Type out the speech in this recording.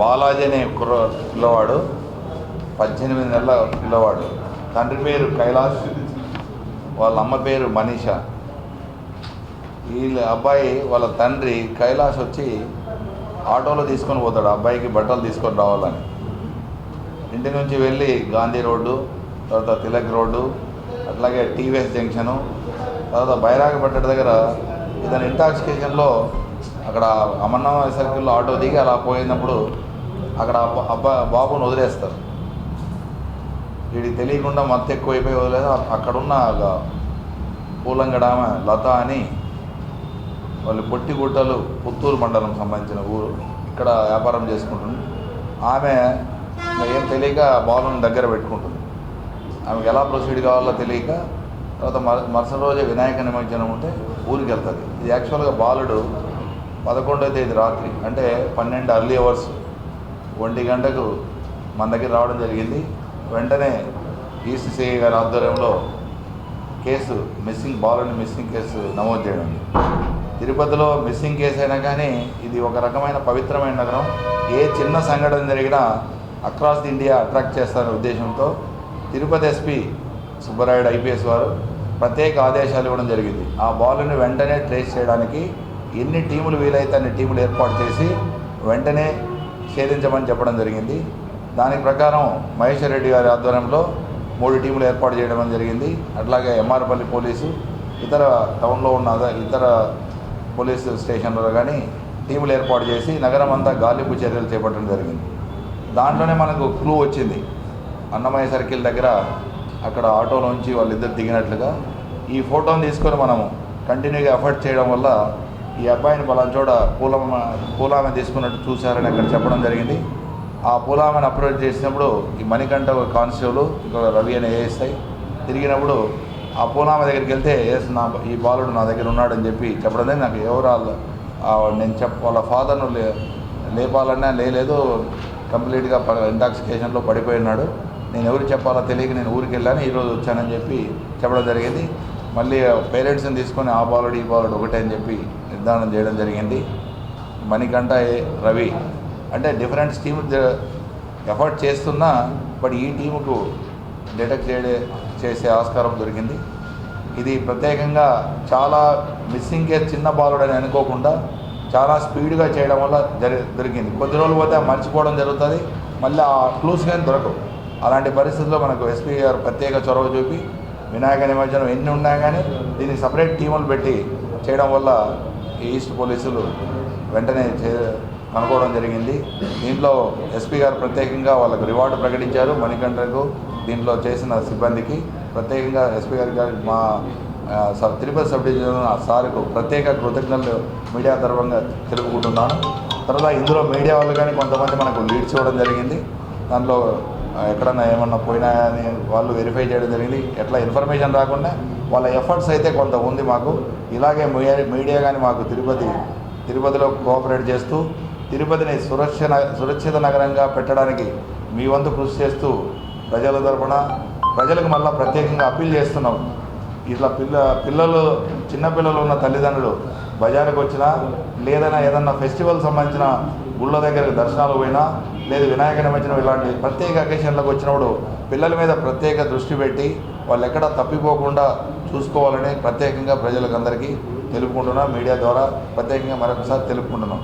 బాలాజీ అనే కుర్ర పిల్లవాడు పద్దెనిమిది నెలల పిల్లవాడు. తండ్రి పేరు కైలాష్ వాళ్ళ అమ్మ పేరు మనీష. వీళ్ళ అబ్బాయి వాళ్ళ తండ్రి కైలాష్ వచ్చి ఆటోలో తీసుకొని పోతాడు అబ్బాయికి బట్టలు తీసుకొని రావాలని. ఇంటి నుంచి వెళ్ళి గాంధీ రోడ్డు తర్వాత తిలక్ రోడ్డు అట్లాగే టీవీఎస్ జంక్షను తర్వాత బైరాగపట్ట దగ్గర ఇతని ఇంటాక్సికేషన్లో అక్కడ అమర్నామ సర్కిల్లో ఆటో దిగి అలా పోయినప్పుడు అక్కడ అబ్బా బాబుని వదిలేస్తారు. వీడికి తెలియకుండా మత్తు ఎక్కువైపోయి వదిలేదు అక్కడున్న పూలంగడామ లత అని వాళ్ళు పొట్టిగుట్టలు పుత్తూరు మండలం సంబంధించిన ఊరు ఇక్కడ వ్యాపారం చేసుకుంటుంది. ఆమె ఏం తెలియక బాలుని దగ్గర పెట్టుకుంటుంది. ఆమెకు ఎలా ప్రొసీడ్ కావాలో తెలియక తర్వాత మర మరుసటి రోజే వినాయక నిమజ్జనం ఉంటే ఊరికి వెళ్తుంది. ఇది యాక్చువల్గా బాలుడు పదకొండవ తేదీ రాత్రి అంటే పన్నెండు అర్లీ అవర్స్ ఒంటి గంటకు మన దగ్గర రావడం జరిగింది. వెంటనే ఈసీసీఐ గారి ఆధ్వర్యంలో కేసు మిస్సింగ్ బాలుని మిస్సింగ్ కేసు నమోదు చేయడం తిరుపతిలో మిస్సింగ్ కేసు అయినా కానీ ఇది ఒక రకమైన పవిత్రమైన నగరం. ఏ చిన్న సంఘటన జరిగినా అక్రాస్ ది ఇండియా అట్రాక్ట్ చేస్తారనే ఉద్దేశంతో తిరుపతి ఎస్పీ సుబ్బరాయుడు ఐపీఎస్ వారు ప్రత్యేక ఆదేశాలు ఇవ్వడం జరిగింది. ఆ బాలుని వెంటనే ట్రేస్ చేయడానికి ఎన్ని టీములు వీలైతే అన్ని టీములు ఏర్పాటు చేసి వెంటనే ఛేదించమని చెప్పడం జరిగింది. దాని ప్రకారం మహేశ్వర్ రెడ్డి గారి ఆధ్వర్యంలో మూడు టీములు ఏర్పాటు చేయడం జరిగింది. అట్లాగే ఎంఆర్పల్లి పోలీసు ఇతర టౌన్లో ఉన్న ఇతర పోలీసు స్టేషన్లో కానీ టీములు ఏర్పాటు చేసి నగరం అంతా గాలింపు చర్యలు చేపట్టడం జరిగింది. దాంట్లోనే మనకు క్లూ వచ్చింది. అన్నమయ్య సర్కిల్ దగ్గర అక్కడ ఆటోలోంచి వాళ్ళిద్దరు దిగినట్లుగా ఈ ఫోటోని తీసుకొని మనము కంటిన్యూగా ఎఫర్ట్ చేయడం వల్ల ఈ అబ్బాయిని పలానా చోట పూలమ్మ పూలామె తీసుకున్నట్టు చూశారని అక్కడ చెప్పడం జరిగింది. ఆ పూలామెను అప్రోచ్ చేసినప్పుడు ఈ మణికంఠ ఒక కానిస్టేబుల్ ఇంకొక రవి అనే ఏఎస్ఐ తిరిగినప్పుడు ఆ పూలామె దగ్గరికి వెళ్తే ఎస్ నా ఈ బాలుడు నా దగ్గర ఉన్నాడని చెప్పి చెప్పడం జరిగింది. నాకు ఎవరాల్ నేను చెప్ప వాళ్ళ ఫాదర్ను లే లేపాలన్నా లేలేదు. కంప్లీట్గా ఇంటాక్సికేషన్లో పడిపోయి ఉన్నాడు. నేను ఎవరు చెప్పాలో తెలియక నేను ఊరికి వెళ్ళాను ఈరోజు వచ్చానని చెప్పి చెప్పడం జరిగింది. మళ్ళీ పేరెంట్స్ని తీసుకొని ఆ బాలుడు ఈ బాలుడు ఒకటే అని చెప్పి నిర్ధారణ చేయడం జరిగింది. మణికంఠ ఏ రవి అంటే డిఫరెంట్ టీమ్ ఎఫర్ట్ చేస్తున్నా బట్ ఈ టీముకు డిటెక్ట్ చేయడే చేసే ఆస్కారం దొరికింది. ఇది ప్రత్యేకంగా చాలా మిస్సింగ్ కేర్ చిన్న బాలుడని అనుకోకుండా చాలా స్పీడ్గా చేయడం వల్ల జరి దొరికింది. కొద్ది రోజులు పోతే మర్చిపోవడం జరుగుతుంది. మళ్ళీ ఆ క్లూస్ కానీ దొరకవు. అలాంటి పరిస్థితుల్లో మనకు ఎస్పీ గారు ప్రత్యేక చొరవ చూపి వినాయక నిమజ్జనం ఎన్ని ఉన్నా కానీ దీనికి సపరేట్ టీములు పెట్టి చేయడం వల్ల ఈస్ట్ పోలీసులు వెంటనే చే కనుక్కోవడం జరిగింది. దీంట్లో ఎస్పీ గారు ప్రత్యేకంగా వాళ్ళకు రివార్డు ప్రకటించారు. మణికంఠకు దీంట్లో చేసిన సిబ్బందికి ప్రత్యేకంగా ఎస్పీ గారి గారి మా సబ్ తిరుపతి సబ్ డివిజన్ ఆ సార్కు ప్రత్యేక కృతజ్ఞతలు మీడియా తరఫంగా తెలుపుకుంటున్నాను. తర్వాత ఇందులో మీడియా వాళ్ళు కానీ కొంతమంది మనకు లీడ్స్ ఇవ్వడం జరిగింది. దాంట్లో ఎక్కడన్నా ఏమన్నా పోయినా అని వాళ్ళు వెరిఫై చేయడం జరిగింది. ఎట్లా ఇన్ఫర్మేషన్ రాకుండా వాళ్ళ ఎఫర్ట్స్ అయితే కొంత ఉంది మాకు. ఇలాగే మీడియా కానీ మాకు తిరుపతి తిరుపతిలో కోఆపరేట్ చేస్తూ తిరుపతిని సురక్ష సురక్షిత నగరంగా పెట్టడానికి మీ వంతు కృషి చేస్తూ ప్రజల తరపున ప్రజలకు మళ్ళీ ప్రత్యేకంగా అప్పీల్ చేస్తున్నాం. ఇట్లా పిల్ల పిల్లలు చిన్నపిల్లలు ఉన్న తల్లిదండ్రులు బజార్కి వచ్చినా లేదైనా ఏదన్నా ఫెస్టివల్ సంబంధించిన గుళ్ళ దగ్గరకు దర్శనాలు పోయినా లేదు వినాయక నిమజ్జనం ఇలాంటి ప్రత్యేక అకేషన్లకు వచ్చినప్పుడు పిల్లల మీద ప్రత్యేక దృష్టి పెట్టి వాళ్ళు ఎక్కడ తప్పిపోకుండా చూసుకోవాలని ప్రత్యేకంగా ప్రజలకు అందరికీ తెలుపుకుంటున్నాం. మీడియా ద్వారా ప్రత్యేకంగా మరొకసారి తెలుపుకుంటున్నాం.